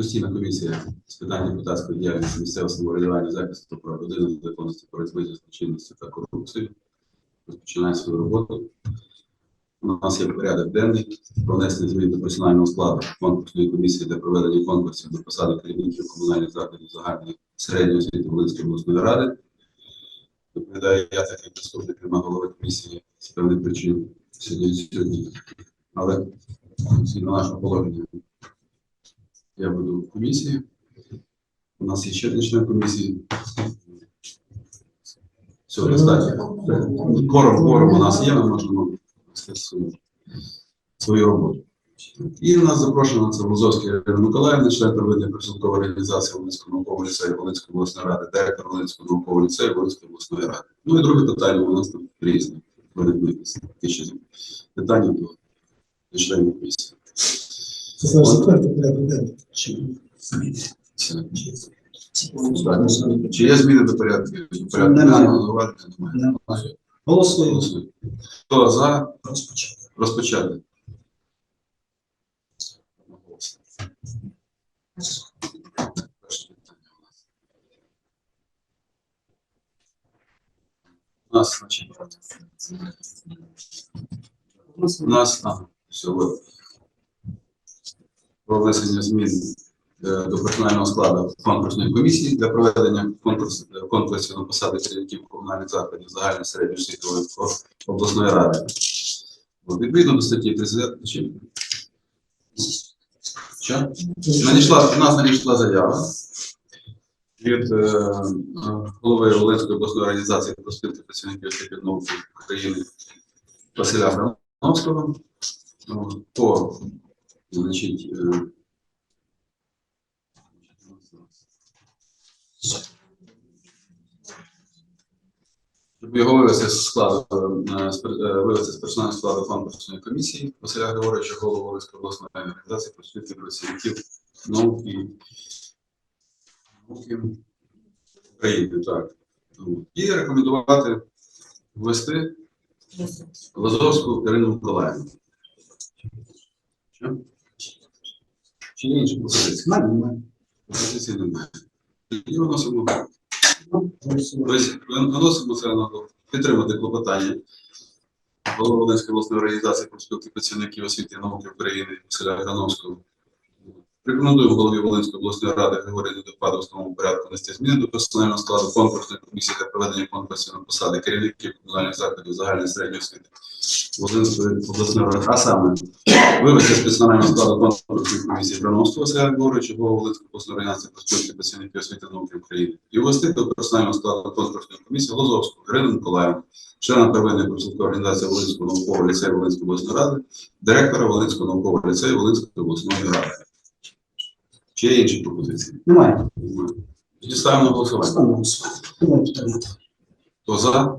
Постійна комісія з питань депутатської діяльності місцевого самоврядування, захисту прав людини, законності, боротьби зі злочинністю та корупцією. Розпочинає свою роботу. У нас є порядок денний про внесення змін до персонального складу конкурсної комісії для проведення конкурсів до посади керівників комунальних закладів загальної середньої освіти Волинської обласної ради. Доповідаю я, так як заступник нема голови комісії з певних причин сьогодні. Але згідно нашого положення я буду в комісії. У нас є ще член комісії. Все, достатньо. Кором, кором у нас є, ми можемо вести свою, роботу. І в нас запрошена це Лозовська Ірина Миколаївна, член проведення присадкової організації Волинського наукового ліцею Волинської обласної ради, директор Волинського наукового ліцею Волинської обласної ради. Ну і друге питання у нас там різні. Виникнуть такі ще питання до членів комісії. Це знаєш, затвердити порядок денний. Чи є зміни до порядку? Порядку Немає. денного зауваження? Немає. Немає. Голосуємо. Голосуємо. Хто за? Перше питання у нас. У нас, значить, у нас, ага, все. Про внесення змін е, до персонального складу конкурсної комісії для проведення конкурсу, е, конкурсів на посади керівників комунальних закладів загальної середньої освітової обласної ради. Відповідно до статті 30, що? Надійшла, у нас надійшла заява від е, е, голови Волинської обласної організації проспілки працівників науки України Василя Грановського ну, по значить, е, щоб його вивести з складу е, е, вивести з персонального складу конкурсної комісії Василя Григоровича, голову Волинської обласної організації проспілки працівників науки науки України, так. І рекомендувати ввести Лазовську Ірину Миколаївну. Що? Чи є інші пропозиції? Немає. Пропозиції немає. І виносимо, виносимо це на підтримати клопотання голови Волинської обласної організації профспілки працівників освіти і науки України Василя Грановського. Рекомендуємо голові Волинської обласної ради Григорію Недопаду в основному порядку внести зміни до персонального складу конкурсної комісії для проведення конкурсів на посади керівників комунальних закладів загальної середньої освіти Волинської обласної ради, а саме вивести з персонального складу конкурсної комісії Брановського Василя Григоровича, голову Волинської обласної організації профспілки працівників освіти і науки України, і ввести до персонального складу конкурсної комісії Лозовську Ірину Миколаївну, члена первинної профспілкової організації Волинського наукового ліцею Волинської обласної ради, директора Волинського наукового ліцею Волинської обласної ради. Чи є інші пропозиції? Немає. Немає. Тоді ставимо на голосування. Ставимо. Немає питання. Хто за?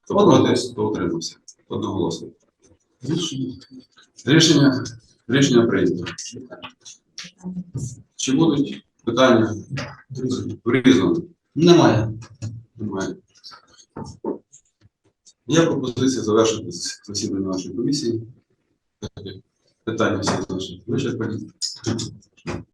Хто проти, хто утримався? Одноголосно. Рішення. Рішення, рішення прийнято. Чи будуть питання в різному? Немає. Немає. Є пропозиція завершити засідання нашої комісії. Питання всі залишили. вичерпані.